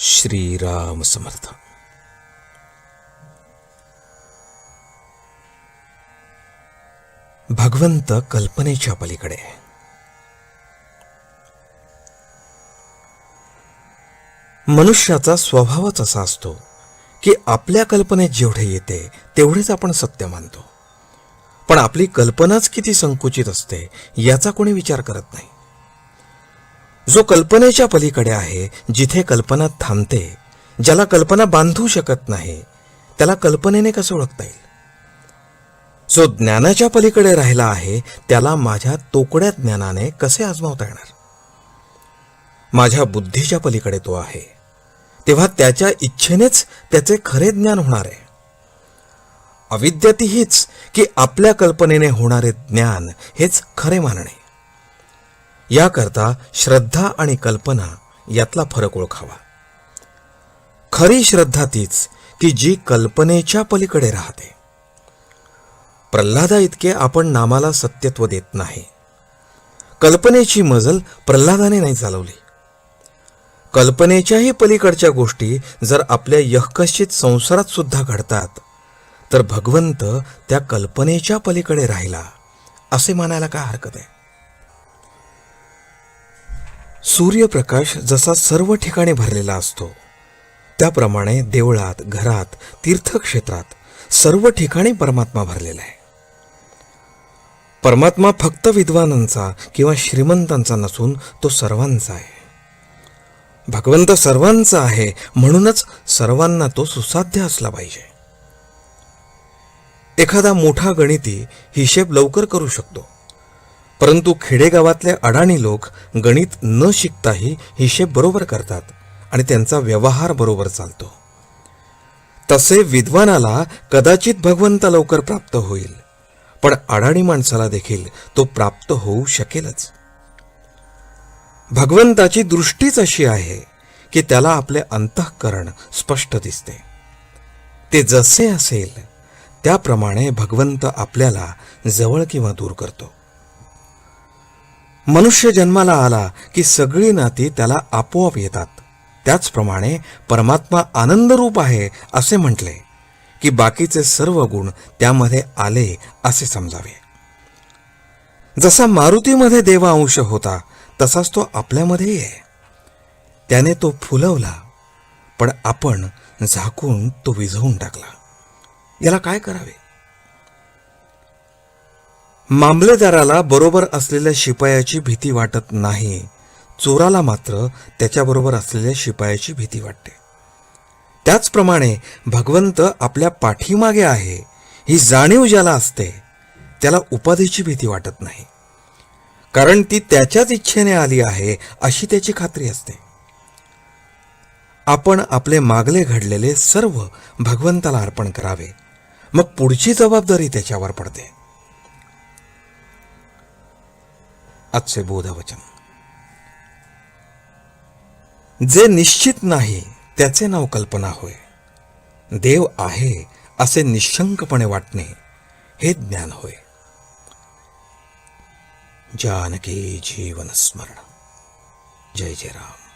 श्रीराम समर्थ। भगवंत कल्पनेच्या पलीकडे। मनुष्याचा स्वभावच असा असतो की आपल्या कल्पनेत जेवढे येते तेवढेच आपण सत्य मानतो. पण आपली कल्पनाच किती संकुचित असते याचा कोणी विचार करत नाही. जो कल्पनेच्या पलीकडे आहे जिथे कल्पना थांबते ज्याला कल्पना बांधू शकत नाही त्याला कल्पनेने कसं ओळखता येईल? जो ज्ञानाच्या पलीकडे राहिला आहे त्याला माझ्या तोकड्या ज्ञानाने कसे आजमावता येणार? माझ्या बुद्धीच्या पलीकडे तो आहे तेव्हा त्याच्या इच्छेनेच त्याचे खरे ज्ञान होणार आहे. अविद्या ती हीच की आपल्या कल्पनेने होणारे ज्ञान हेच खरे मानणे. याकरता श्रद्धा आणि कल्पना यातला फरक ओळखावा. खरी श्रद्धा तीच की जी कल्पनेच्या पलीकडे राहते. प्रल्हादा इतके आपण नामाला सत्यत्व देत नाही. कल्पनेची मजल प्रल्हादाने नाही चालवली. कल्पनेच्याही पलीकडच्या गोष्टी जर आपल्या यहकशित संसारात सुद्धा घडतात तर भगवंत त्या कल्पनेच्या पलीकडे राहिला असे मानायला काय हरकत आहे? सूर्यप्रकाश जसा सर्व ठिकाणी भरलेला असतो त्याप्रमाणे देवळात घरात तीर्थक्षेत्रात सर्व ठिकाणी परमात्मा भरलेला आहे. परमात्मा फक्त विद्वानांचा किंवा श्रीमंतांचा नसून तो सर्वांचा आहे. भगवंत सर्वांचा आहे म्हणूनच सर्वांना तो सुसाध्य असला पाहिजे. एखादा मोठा गणिती हिशेब लवकर करू शकतो. परंतु खेडेगावातले अडाणी लोक गणित न शिकताही हिशेब बरोबर करतात आणि त्यांचा व्यवहार बरोबर चालतो. तसे विद्वानाला कदाचित भगवंत लवकर प्राप्त होईल पण अडाणी माणसाला देखील तो प्राप्त होऊ शकेलच. भगवंताची दृष्टीच अशी आहे की त्याला आपले अंतःकरण स्पष्ट दिसते. ते जसे असेल त्याप्रमाणे भगवंत आपल्याला जवळ किंवा दूर करतो. मनुष्य जन्माला आला की सगळी नाती त्याला आपोआप येतात. त्याचप्रमाणे परमात्मा आनंदरूप आहे असे म्हटले की बाकीचे सर्व गुण त्यामध्ये आले असे समजावे. जसा मारुतीमध्ये देवांश होता तसाच तो आपल्यामध्येही आहे. त्याने तो फुलवला पण आपण झाकून तो विझवून टाकला. याला काय करावे? मामलेदाराला बरोबर असलेल्या शिपायाची भीती वाटत नाही. चोराला मात्र त्याच्याबरोबर असलेल्या शिपायाची भीती वाटते. त्याचप्रमाणे भगवंत आपल्या पाठीमागे आहे ही जाणीव ज्याला असते त्याला उपाधीची भीती वाटत नाही. कारण ती त्याच्याच इच्छेने आली आहे अशी त्याची खात्री असते. आपण आपले मागले घडलेले सर्व भगवंताला अर्पण करावे. मग पुढची जबाबदारी त्याच्यावर पडते. आजचे बोधवचन. जे निश्चित नाही त्याचे नाव कल्पना होय. देव आहे असे निशंकपणे वाटणे हे ज्ञान होय. जानकी जीवन स्मरण. जय जय राम.